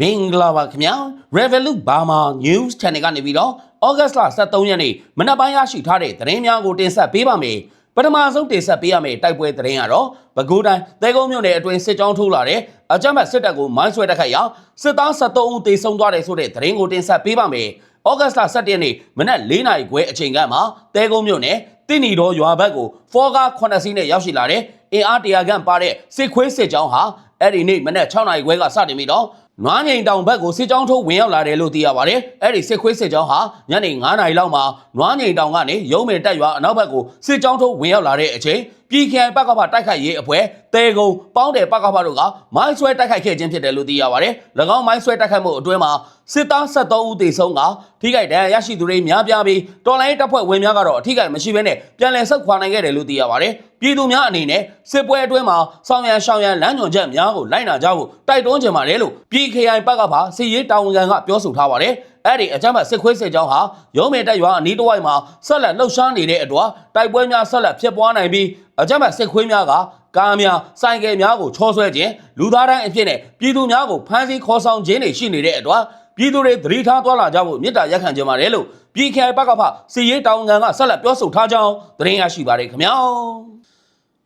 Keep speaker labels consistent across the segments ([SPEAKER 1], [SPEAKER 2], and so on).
[SPEAKER 1] မင်္ဂလာပါခင်ဗျာ Revolut Burma News Channel ကနေပြီးတော့ August လ23ရက်နေ့မနက်ပိုင်းရရှိထားတဲ့သတင်းများကိုတင်ဆက်ပေးပါမယ်ပထမဆုံးတင်ဆက်ပေးရမယ့်တိုက်ပွဲသတင်းကတော့ပဲခူးတိုင်းသဲကုန်းမြို့နယ်အတွင်းစစ်ကြောင်းထိုးလာတဲ့အကြမ်းဖက်စစ်တပ်ကိုမိုင်းဆွဲတိုက်ခိုက်ရာစစ်သား73ဦးသေဆုံးသွားတယ်ဆိုတဲ့သတင်းကိုတင်ဆက်ပေးပါမယ်ဩဂတ်လ17ရက်နေ့မနက်4နာရီခွဲအချိန်ကမှသဲကုန်းမြို့နယ်တင်းနီတော်ရွာဘက်ကိုဖော်ကား9စီးနဲ့ရောက်ရှိလာတဲ့အင်အားတရာခန့်ပါတဲ့စစ်ခွေးစစ်ကြောင်းဟာအဲ့ဒီနေ့မနက်6နာရီခွဲကစတင်ပြီးတော့ နွားငိန်တောင်ဘက်ကိုစစ်ကြောင်းထိုးဝင်ရောက်လာတယ်လို့သိရပါတယ်။အဲ့ဒီစစ်ခွေးစစ်ကြောင်းဟာညနေ9နာရီလောက်မှာနွားငိန်တောင်ကနေရုံးမင်တက်ရွာအနောက်ဘက်ကိုစစ်ကြောင်းထိုးဝင်ရောက်လာတဲ့အချိန် ပြည်ခိုင်ပကဖတိုက်ခိုက်ရေးအဖွဲ့တဲကုံပေါင်းတယ်ပကဖတို့ကမိုင်းဆွဲတိုက်ခိုက်ခဲ့ခြင်းဖြစ်တယ်လို့သိရပါတယ်။၎င်းမိုင်းဆွဲတိုက်ခိုက်မှုအတွင်းမှာစစ်သား73ဦးသေဆုံးကထိခိုက်ဒဏ်ရာရရှိသူတွေများပြားပြီးတော်လိုင်းတပ်ဖွဲ့ဝင်များကတော့အထိခိုက်မရှိဘဲနဲ့ပြန်လည်ဆုတ်ခွာနိုင်ခဲ့တယ်လို့သိရပါတယ်။ပြည်သူများအနေနဲ့စစ်ပွဲအတွင်းမှာဆောင်ရန်ရှောင်ရန်လမ်းညွှန်ချက်များကိုလိုက်နာကြဖို့တိုက်တွန်းကြပါတယ်လို့ပြည် KI ဘက်ကပါစီရေးတာဝန်ခံကပြောဆိုထားပါတယ်။အဲ့ဒီအကြမ်းဖက်စစ်ခွေးစစ်ကြောင်းဟာရုံးမေတက်ရွာအနီးတစ်ဝိုက်မှာဆက်လက်လှုပ်ရှားနေတဲ့အတွက်တိုက်ပွဲများဆက်လက်ဖြစ်ပွားနိုင်ပြီးအကြမ်းဖက်စစ်ခွေးများကကားများစိုင်ကယ်များကိုချောဆွဲခြင်းလူသားတိုင်းအဖြစ်နဲ့ပြည်သူများကိုဖမ်းဆီးခေါ်ဆောင်ခြင်းတွေရှိနေတဲ့အတွက်ပြည်သူတွေသတိထားသွားလာကြဖို့မြစ်တာရက်ခံကြပါတယ်လို့ပြည် KI ဘက်ကပါစီရေးတာဝန်ခံကဆက်လက်ပြောဆိုထားကြောင်းသတင်းရရှိပါတယ်ခင်ဗျာ။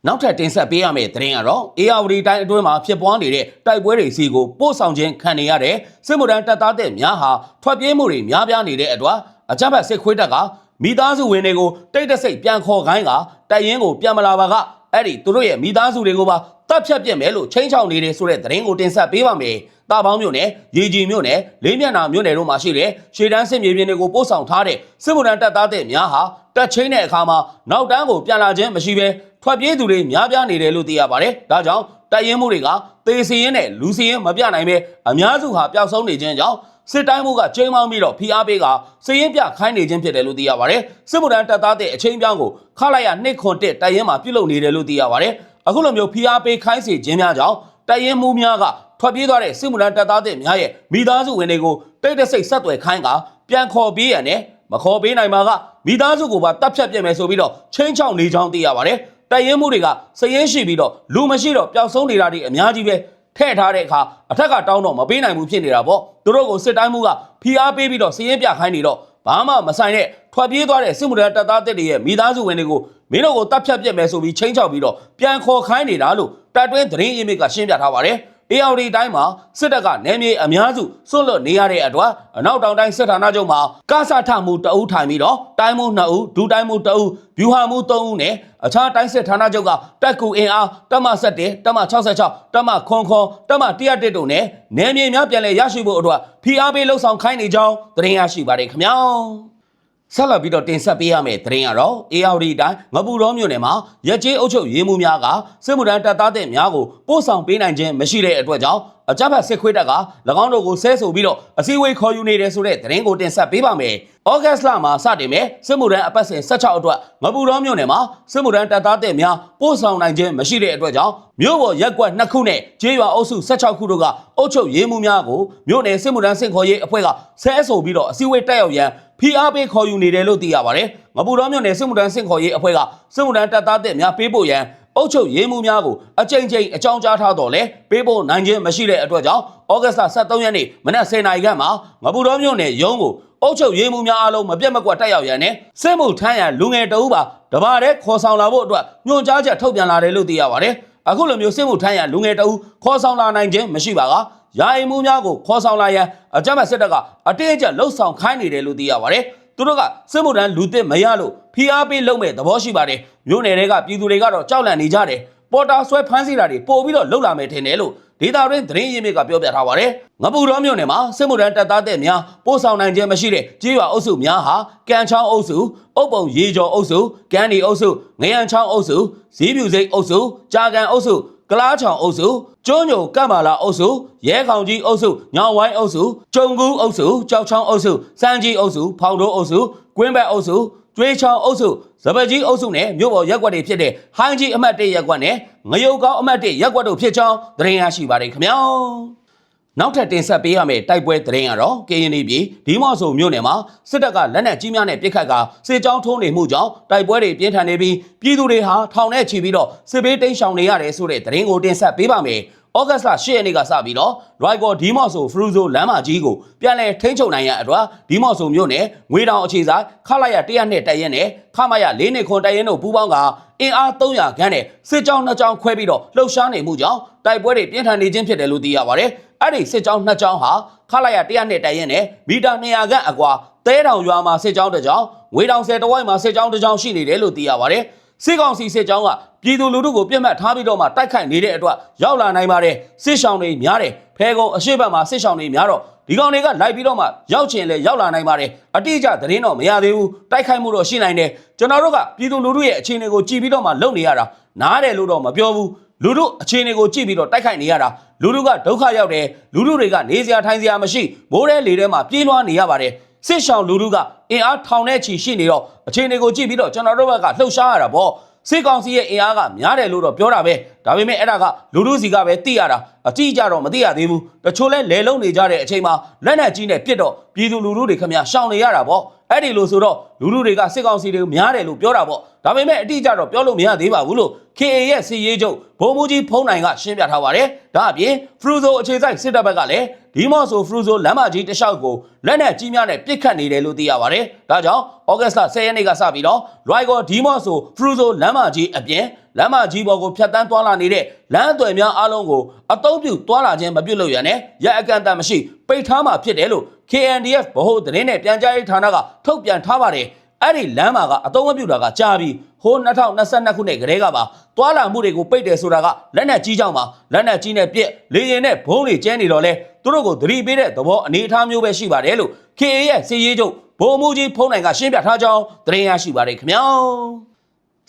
[SPEAKER 1] နောက်ထပ်တင်ဆက်ပေးရမယ့်သတင်းကတော့ ARD တိုင်းအတွင်းမှာဖြစ်ပွားနေတဲ့တိုက်ပွဲတွေစီကိုပို့ဆောင်ခြင်းခံနေရတဲ့စစ်မှုထမ်းတပ်သားတဲ့များဟာထွက်ပြေးမှုတွေများပြားနေတဲ့အတွက်အကြမ်းဖက်စစ်ခွေးတပ်ကမိသားစုဝင်တွေကိုတိတ်တဆိတ်ပြန်ခေါ်ခိုင်းကတိုက်ရင်ကိုပြန်မလာပါကအဲ့ဒီသူတို့ရဲ့မိသားစုတွေကိုပါတပ်ဖြတ်ပြစ်မယ်လို့ချင်းချောင်နေတယ်ဆိုတဲ့သတင်းကိုတင်ဆက်ပေးပါမယ်။တာပေါင်းမြို့နယ်ရေကြီးမြို့နယ်လေးမျက်နှာမြို့နယ်တို့မှာရှိတဲ့ရှေ့တန်းစစ်မြေပြင်တွေကိုပို့ဆောင်ထားတဲ့စစ်မှုထမ်းတပ်သားတဲ့များဟာတက်ချင်းတဲ့အခါမှာနောက်တန်းကိုပြန်လာခြင်းမရှိဘဲ ထွက်ပြေးသူတွေများပြားနေတယ်လို့သိရပါတယ်။ဒါကြောင့်တိုက်ရင်မှုတွေကသေစီရင်နဲ့လူစီရင်မပြနိုင်ပဲအများစုဟာပျောက်ဆုံးနေခြင်းကြောင့်စစ်တိုင်းမှုကချိန်မောင်းပြီးတော့ဖိအားပေးကစည်ရင်ပြခိုင်းနေခြင်းဖြစ်တယ်လို့သိရပါတယ်။စစ်မှုထမ်းတပ်သားတဲ့အချိန်ပြောင်းကိုခလိုက်ရနှစ်ခွန်တက်တိုက်ရင်မှာပြုလုပ်နေတယ်လို့သိရပါတယ်။အခုလိုမျိုးဖိအားပေးခိုင်းစေခြင်းများကြောင့်တိုက်ရင်မှုများကထွက်ပြေးသွားတဲ့စစ်မှုထမ်းတပ်သားတဲ့များရဲ့မိသားစုဝင်တွေကိုတိတ်တဆိတ်ဆက်သွယ်ခိုင်းကပြန်ခေါ်ပေးရတဲ့မခေါ်ပေးနိုင်မှာကမိသားစုကိုပါတပ်ဖြတ်ပြစ်မယ်ဆိုပြီးတော့ချင်းချောင်းနေကြောင်းသိရပါတယ်။ တိုက်ရင်မှုတွေကစည်ရင်ရှိပြီးတော့လူမရှိတော့ပျောက်ဆုံးနေတာတွေအများကြီးပဲထဲ့ထားတဲ့အခါအထက်ကတောင်းတော့မပေးနိုင်ဘူးဖြစ်နေတာပေါ့သူတို့ကိုစစ်တိုင်းမှုကဖိအားပေးပြီးတော့စည်ရင်ပြခိုင်းနေတော့ဘာမှမဆိုင်တဲ့ထွက်ပြေးသွားတဲ့စစ်မှုထမ်းတပ်သားတက်တွေရဲ့မိသားစုဝင်တွေကိုမင်းတို့ကိုတပ်ဖြတ်ပြစ်မယ်ဆိုပြီးချင်းချောက်ပြီးတော့ပြန်ခေါ်ခိုင်းနေတာလို့တပ်တွင်းသတင်းရင်းမြစ်ကရှင်းပြထားပါတယ်။ ARD တိုင်းမှာစစ်တပ်ကနေမြေအများစုစွန့်လွတ်နေရတဲ့အတွက်အနောက်တောင်တိုင်းစစ်ဌာနချုပ်မှာကဆထမှုတအုပ်ထိုင်ပြီးတော့တိုင်းမှု2ဦးဒူတိုင်းမှု2ဦးဗျူဟာမှု3ဦးနဲ့အခြားတိုင်းစစ်ဌာနချုပ်ကတက်ကူအင်အားတက်မ7တက်မ66တက်မခွန်ခွန်တက်မ101တို့နဲ့နေမြေများပြန်လည်ရရှိဖို့အတွက်ဖိအားပေးလှုပ်ဆောင်ခိုင်းနေကြောင်းသတင်းရရှိပါတယ်ခင်ဗျာ ဆက်လက်ပြီးတော့တင်ဆက်ပေးရမယ့်သတင်းကတော့ ARD တိုင်းငပူတော်မြို့နယ်မှာရက်ကျေးအုပ်ချုပ်ရေးမှုများကစစ်မှုထမ်းတပ်သားတဲ့များကိုပို့ဆောင်ပေးနိုင်ခြင်းမရှိတဲ့အတွက်ကြောင့်အကြမ်းဖက်စစ်ခွေးတပ်က၎င်းတို့ကိုဆဲဆိုပြီးတော့အစည်းအဝေးခေါ်ယူနေတယ်ဆိုတဲ့သတင်းကိုတင်ဆက်ပေးပါမယ်။ဩဂတ်လမှာစတင်မဲ့စစ်မှုထမ်းအပတ်စဉ်16အတွက်ငပူတော်မြို့နယ်မှာစစ်မှုထမ်းတပ်သားတဲ့များပို့ဆောင်နိုင်ခြင်းမရှိတဲ့အတွက်ကြောင့်မြို့ပေါ်ရက်ကွက်နှစ်ခုနဲ့ကျေးရွာအုပ်စု16ခုတို့ကအုပ်ချုပ်ရေးမှုများကိုမြို့နယ်စစ်မှုထမ်းစင်ခေါ်ရေးအဖွဲ့ကဆဲဆိုပြီးတော့အစည်းအဝေးတက်ရောက်ရန် ဖိအားပေးခေါ်ယူနေတယ်လို့သိရပါတယ်။ငပူတော်မြို့နယ်စစ်မှုထမ်းစင်ခေါ်ရေးအဖွဲ့ကစစ်မှုထမ်းတပ်သားတဲ့များပေးပို့ရန်အုပ်ချုပ်ရေးမှုများကိုအကြိမ်ကြိမ်အကြောင်းကြားထားတော့လဲပေးဖို့နိုင်ခြင်းမရှိတဲ့အတွက်ကြောင့်ဩဂတ်လ23ရက်နေ့မနက်10:00နာရီခန့်မှာငပူတော်မြို့နယ်ရုံးကိုအုပ်ချုပ်ရေးမှုများအားလုံးမပြတ်မကွက်တက်ရောက်ရန်နဲ့စစ်မှုထမ်းရန်လူငယ်တအုပ်ပါတပါးတည်းခေါ်ဆောင်လာဖို့အတွက်ညွှန်ကြားချက်ထုတ်ပြန်လာတယ်လို့သိရပါတယ်။အခုလိုမျိုးစစ်မှုထမ်းရန်လူငယ်တအုပ်ခေါ်ဆောင်လာနိုင်ခြင်းမရှိပါက ယာယီမှုများကိုခေါ်ဆောင်လာရန်အကြမ်းဖက်စစ်တပ်ကအတင်းအကျပ်လှုပ်ဆောင်ခိုင်းနေတယ်လို့သိရပါတယ်။သူတို့ကစစ်မှုထမ်းလူသစ်မရလို့ဖိအားပေးလုပ်မဲ့သဘောရှိပါတယ်မြို့နယ်တွေကပြည်သူတွေကတော့ကြောက်လန့်နေကြတယ်ပေါ်တာဆွဲဖမ်းဆီးတာတွေပို့ပြီးတော့လှုပ်လာမယ်ထင်တယ်လို့ဒေတာရင်းသတင်းရင်းမြစ်ကပြောပြထားပါတယ်ငပူတော်မြို့နယ်မှာစစ်မှုထမ်းတပ်သားတဲ့များပို့ဆောင်နိုင်ခြင်းမရှိတဲ့ကြေးရွာအုပ်စုများဟာကံချောင်းအုပ်စုအုပ်ပုံရေကျော်အုပ်စုကန်းဒီအုပ်စုငရန်ချောင်းအုပ်စုဇီးပြူစိတ်အုပ်စုကြာကန်အုပ်စု ကလားချောင်အုပ်စုကျွန်းညိုကပ်မာလာအုပ်စုရဲခေါင်ကြီးအုပ်စုညောင်ဝိုင်းအုပ်စုကျုံကူးအုပ်စုကြောက်ချောင်းအုပ်စုစမ်းကြီးအုပ်စုဖောင်တိုးအုပ်စုကွင်းဘက်အုပ်စုကျွေးချောင်းအုပ်စုဇပကြီးအုပ်စုနဲ့မြို့ပေါ်ရက်ကွက်တွေဖြစ်တဲ့ဟိုင်းကြီးအမှတ်၁ရက်ကွက်နဲ့ငရုတ်ကောင်းအမှတ်၁ရက်ကွက်တို့ဖြစ်ကြောင်းသတင်းရရှိပါတယ်ခင်ဗျာ နောက်ထပ်တင်ဆက်ပေးရမယ့်တိုက်ပွဲသတင်းကတော့ KNY ပြည်ဒီမော့ဆိုမြို့နယ်မှာစစ်တပ်ကလက်နက်ကြီးများနဲ့ပစ်ခတ်ကစစ်ကြောင်းထိုးနေမှုကြောင့်တိုက်ပွဲတွေပြင်းထန်နေပြီးပြည်သူတွေဟာထောင်နဲ့ချီပြီးတော့စစ်ဘေးတိမ်းရှောင်နေရတယ်ဆိုတဲ့သတင်းကိုတင်ဆက်ပေးပါမယ်။ဩဂတ်စ်လ10ရက်နေ့ကစပြီးတော့ Rival Dimoso Fruzo လမ်းမကြီးကိုပြန်လည်ထိန်းချုပ်နိုင်ရန်အတွက် Dimoso မြို့နယ်ငွေတောင်အခြေဆိုင်ခလာရ100နဲ့တိုက်ရင်နဲ့ခမရ4နဲ့ခွန်တိုက်ရင်တို့ပူးပေါင်းကအင်အား300ခန်းနဲ့စစ်ကြောင်း2ကြောင်းခွဲပြီးတော့လှုပ်ရှားနေမှုကြောင့်တိုက်ပွဲတွေပြင်းထန်နေခြင်းဖြစ်တယ်လို့သိရပါတယ်။ အဲ့ဒီစစ်ကြောင်း2ကြောင်းဟာခလာရ100နဲ့တိုက်ရင်နဲ့မီတာ200ခန့်အကွာသဲတောင်ရွာမှာစစ်ကြောင်းတစ်ကြောင်းငွေတောင်ဆယ်တဝိုက်မှာစစ်ကြောင်းတစ်ကြောင်းရှိနေတယ်လို့သိရပါတယ်။စစ်ကောင်စီစစ်ကြောင်းကပြည်သူလူထုကိုပြစ်မှတ်ထားပြီးတော့မှတိုက်ခိုက်နေတဲ့အတွက်ရောက်လာနိုင်ပါတယ်စစ်ဆောင်တွေများတယ်ဖဲကုံအရှိတ်ဘက်မှာစစ်ဆောင်တွေများတော့ဒီကောင်တွေကလိုက်ပြီးတော့မှရောက်ချင်လဲရောက်လာနိုင်ပါတယ်အတိအကျသတင်းတော့မရသေးဘူးတိုက်ခိုက်မှုတော့ရှိနိုင်တယ်ကျွန်တော်တို့ကပြည်သူလူထုရဲ့အခြေအနေကိုကြည်ပြီးတော့မှလုပ်နေရတာနားတယ်လို့တော့မပြောဘူး လူထုအခြေအနေကိုကြည့်ပြီးတော့တိုက်ခိုက်နေရတာလူထုကဒုက္ခရောက်တယ်လူထုတွေကနေစရာထိုင်စရာမရှိမိုးထဲလေထဲမှာပြေးလွှားနေရပါတယ်စစ်ဆောင်လူထုကအင်အားထောင်နဲ့ချီရှိနေတော့အခြေအနေကိုကြည့်ပြီးတော့ကျွန်တော်တို့ဘက်ကလှုပ်ရှားရတာပေါ့စစ်ကောင်စီရဲ့အင်အားကများတယ်လို့တော့ပြောတာပဲ ဒါပေမဲ့အဲ့ဒါကလူထုစီကပဲသိရတာအတိအကျတော့မသိရသေးဘူးတချို့လဲလဲလုံးနေကြတဲ့အချိန်မှာလက်နက်ကြီးနဲ့ပြစ်တော့ပြည်သူလူထုတွေခမရှောင်နေရတာပေါ့အဲ့ဒီလိုဆိုတော့လူထုတွေကစစ်ကောင်စီတွေကိုများတယ်လို့ပြောတာပေါ့ဒါပေမဲ့အတိအကျတော့ပြောလို့မရသေးပါဘူးလို့ KA ရဲ့စီရေးချုပ်ဘုံမူကြီးဖုံးနိုင်ကရှင်းပြထားပါတယ်ဒါအပြင်ဖရူဇိုအခြေစိုက်စစ်တပ်ဘက်ကလည်းဒီမော့ဆိုဖရူဇိုလမ်းမကြီးတစ်လျှောက်ကိုလက်နက်ကြီးများနဲ့ပစ်ခတ်နေတယ်လို့သိရပါတယ်ဒါကြောင့်ဩဂတ်စ်လ10ရက်နေ့ကစပြီးတော့ Rival ဒီမော့ဆိုဖရူဇိုလမ်းမကြီးအပြင် လမ်းမကြီးပေါ်ကိုဖြတ်တန်းသွားလာနေတဲ့လမ်းအသွယ်များအားလုံးကိုအတုံးပြုသွားလာခြင်းမပြုတ်လို့ရနဲ့ရအကန့်အသတ်မရှိပိတ်ထားမှာဖြစ်တယ်လို့ KNDF ဗဟိုသတင်းနဲ့ပြန်ကြားရေးဌာနကထုတ်ပြန်ထားပါတယ်အဲ့ဒီလမ်းမှာကအတုံးမပြုတ်တာကကြာပြီဟို2022ခုနှစ်ကတည်းကပါတွာလာမှုတွေကိုပိတ်တယ်ဆိုတာကလက်နက်ကြီးကြောင့်ပါလက်နက်ကြီးနဲ့ပြက်လေရင်နဲ့ဘုံတွေကျဲနေတော့လဲသူတို့ကိုသတိပေးတဲ့သဘောအနေအထားမျိုးပဲရှိပါတယ်လို့ KA ရဲ့စီရေးချုပ်ဗိုလ်မှူးကြီးဖုံးနိုင်ကရှင်းပြထားကြောင်းသတင်းရရှိပါတယ်ခင်ဗျာ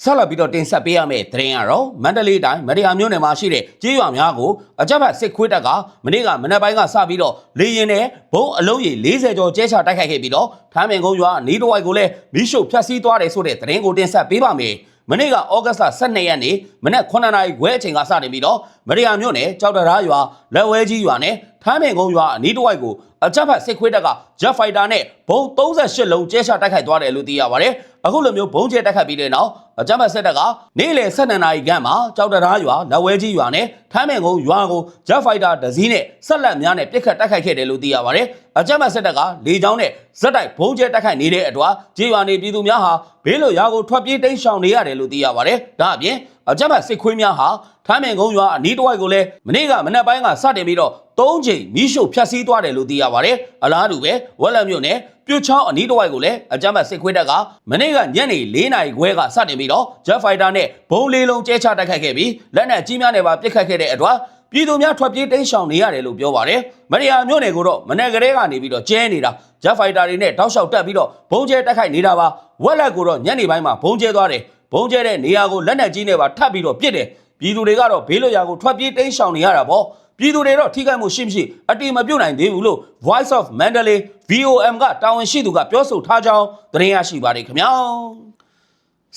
[SPEAKER 1] ဆက်လက်ပြီးတော့တင်ဆက်ပေးရမယ့်သတင်းကတော့မန္တလေးတိုင်းမရယာမြို့နယ်မှာရှိတဲ့ကြေးရွာများကိုအကြမ်းဖက်စစ်ခွေးတပ်ကမနေ့ကမနက်ပိုင်းကစပြီးတော့လေရင်နဲ့ဘုံအလုံးကြီး40ကျော်ကျဲချတိုက်ခိုက်ခဲ့ပြီးတော့ထမ်းပင်ကုန်းရွာနီးတဝိုက်ကိုလည်းမီးရှို့ဖျက်ဆီးသွားတယ်ဆိုတဲ့သတင်းကိုတင်ဆက်ပေးပါမယ်။မနေ့ကဩဂတ်စ်လ12ရက်နေ့မနက်9နာရီခွဲအချိန်ကစတင်ပြီးတော့မရယာမြို့နယ်ကြောက်တရာရွာလက်ဝဲကြီးရွာနဲ့ထမ်းပင်ကုန်းရွာအနီးတစ်ဝိုက်ကိုအကြမ်းဖက်စစ်ခွေးတပ်က Jet Fighter နဲ့ဘုံ38လုံးကျဲချတိုက်ခိုက်သွားတယ်လို့သိရပါတယ်။အခုလိုမျိုးဘုံကျဲတိုက်ခိုက်ပြီးတဲ့နောက်အကြမ်းဖက်စစ်တပ်ကနေ့လယ်12နာရီခန့်မှာကြောက်တရာရွာလက်ဝဲကြီးရွာနဲ့ထမ်းပင်ကုန်းရွာကို Jet Fighter တစ်စီးနဲ့ဆက်လက်များနဲ့ပစ်ခတ်တိုက်ခိုက်ခဲ့တယ်လို့သိရပါတယ်။အကြမ်းဖက်စစ်တပ်ကလေကြောင်းနဲ့ဇက်တိုက်ဘုံကျဲတိုက်ခိုက်နေတဲ့အတွက်ကြေးရွာနေပြည်သူများဟာဘေးလွတ်ရာကိုထွက်ပြေးတိမ်းရှောင်နေရတယ်လို့သိရပါတယ်။ဒါအပြင်အကြမ်းဖက်စစ်ခွေးများဟာထမ်းပင်ကုန်းရွာအနီးတစ်ဝိုက်ကိုလည်းမနေ့ကမနက်ပိုင်းကစတင်ပြီးတော့၃ချိန်မီးရှို့ဖျက်ဆီးသွားတယ်လို့သိရပါတယ်။အလားတူပဲဝက်လက်မြို့နယ်ပြွချောင်းအနီးတစ်ဝိုက်ကိုလည်းအကြမ်းဖက်စစ်ခွေးတပ်ကမနေ့ကညနေ၄နာရီခွဲကစတင်ပြီးတော့ Jet Fighter နဲ့ဘုံလေးလုံးကျဲချတိုက်ခိုက်ခဲ့ပြီးလက်နက်ကြီးများနဲ့ပါပစ်ခတ်ခဲ့တဲ့အတွက်ပြည်သူများထွက်ပြေးတိမ်းရှောင်နေရတယ်လို့ပြောပါတယ်။မရိယာမြို့နယ်ကိုတော့မနေ့ကလေးကနေပြီးတော့ကျဲနေတာ Jet Fighter တွေနဲ့တောက်လျှောက်တက်ပြီးတော့ဘုံကျဲတိုက်ခိုက်နေတာပါ။ဝက်လက်ကိုတော့ညနေပိုင်းမှာဘုံကျဲသွားတယ်။ဘုံကျဲတဲ့နေရာကိုလက်နက်ကြီးနဲ့ပါထပ်ပြီးတော့ပစ်တယ်။ပြည်သူတွေကတော့ဘေးလွတ်ရာကိုထွက်ပြေးတိမ်းရှောင်နေရတာပေါ့။ပြည်သူတွေတော့ထိခိုက်မှုရှိမရှိအတိမပြုတ်နိုင်သေးဘူးလို့ Voice of Mandalay VOM ကတာဝန်ရှိသူကပြောဆိုထားကြောင်းသတင်းရရှိပါတယ်ခင်ဗျာ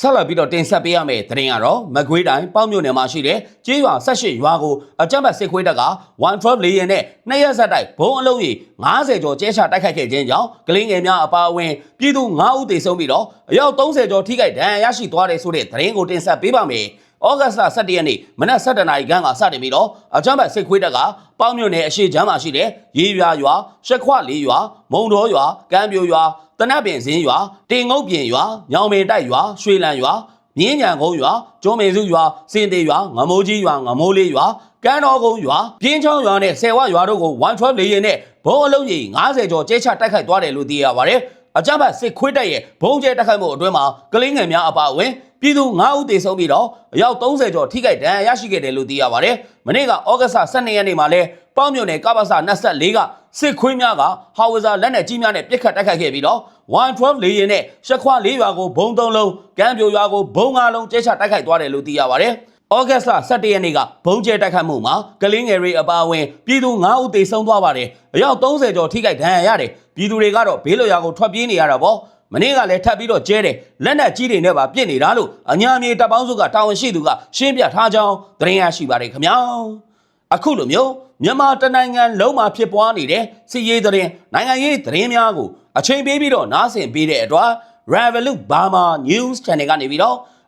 [SPEAKER 1] ဆက်လက်ပြီးတော့တင်ဆက်ပေးရမယ့်သတင်းကတော့မကွေးတိုင်းပေါ့မြို့နယ်မှာရှိတဲ့ကျေးရွာ၁၈ရွာကိုအကြမ်းဖက်စစ်ခွေးတပ်က112လေယာဉ်နဲ့နှစ်ရက်ဆက်တိုက်ဘုံအလုံးကြီး90ကျော်ကျဲချတိုက်ခိုက်ခဲ့ခြင်းကြောင့်ကလင်းငယ်များအပါအဝင်ပြည်သူ9ဦးသေဆုံးပြီးတော့အယောက်30ကျော်ထိခိုက်ဒဏ်ရာရရှိသွားတယ်ဆိုတဲ့သတင်းကိုတင်ဆက်ပေးပါမယ်။ဩဂတ်စ်လ17ရက်နေ့မနက်7:00နာရီခန့်ကစတင်ပြီးတော့အကြမ်းဖက်စစ်ခွေးတပ်ကပေါ့မြို့နယ်အရှိချမ်းမှာရှိတဲ့ရေရွာရွာရှက်ခွလေးရွာမုံတော်ရွာကမ်းပြိုရွာတနတ်ပင်စင်းရွာတင်ငုတ်ပြင်ရွာညောင်မေတိုက်ရွာရွှေလန်ရွာမြင်းညံကုန်းရွာကျွန်းမေစုရွာစင်တေရွာငမိုးကြီးရွာငမိုးလေးရွာကမ်းတော်ကုန်းရွာပြင်းချောင်းရွာနဲ့ဆယ်ဝရွာတို့ကို112လေယာဉ်နဲ့ဘုံအလုံးကြီး90ကျော်ကျဲချတိုက်ခိုက်သွားတယ်လို့သိရပါတယ် အကြမ်းဖက်စစ်ခွေးတပ်ရဲ့ဘုံကျဲတိုက်ခိုက်မှုအတွင်းမှာကလင်းငယ်များအပါအဝင်ပြည်သူ9ဦးသေဆုံးပြီးတော့အယောက်30ကျော်ထိခိုက်ဒဏ်ရာရရှိခဲ့တယ်လို့သိရပါတယ်။မနေ့ကဩဂတ်စ်12ရက်နေ့မှာလဲပေါ့မြို့နယ်ကပ္ပစ24ကစစ်ခွေးများကဟာဝဇာလက်နက်ကြီးများနဲ့ပစ်ခတ်တိုက်ခိုက်ခဲ့ပြီးတော့112လေယာဉ်နဲ့ရှက်ခွာ၄ရွာကိုဘုံ၃လုံးကမ်းပြိုရွာကိုဘုံ၅လုံးကျဲချတိုက်ခိုက်သွားတယ်လို့သိရပါတယ်။ ဩဂတ်စ်လ17ရက်နေ့ကဘုံကျဲတိုက်ခတ်မှုမှာကလင်းငယ်ရီအပါအဝင်ပြည်သူ9ဦးသေဆုံးသွားပါတယ်။အယောက်30ကျော်ထိခိုက်ဒဏ်ရာရတယ်။ပြည်သူတွေကတော့ဘေးလွတ်ရာကိုထွက်ပြေးနေရတာပေါ့။မနေ့ကလည်းထပ်ပြီးတော့ကျဲတယ်လက်နက်ကြီးတွေနဲ့ပါပြစ်နေတာလို့အညာမြေတပ်ပေါင်းစုကတာဝန်ရှိသူကရှင်းပြထားကြောင်းသတင်းရရှိပါတယ်ခင်ဗျာအခုလိုမျိုးမြန်မာတနိုင်ငံလုံးမှာဖြစ်ပွားနေတဲ့စစ်ရေးသတင်းနိုင်ငံရေးသတင်းများကိုအချိန်ပေးပြီးတော့နားဆင်ပေးတဲ့အတွက် Revolut Burma News Channel ကနေပြီးတော့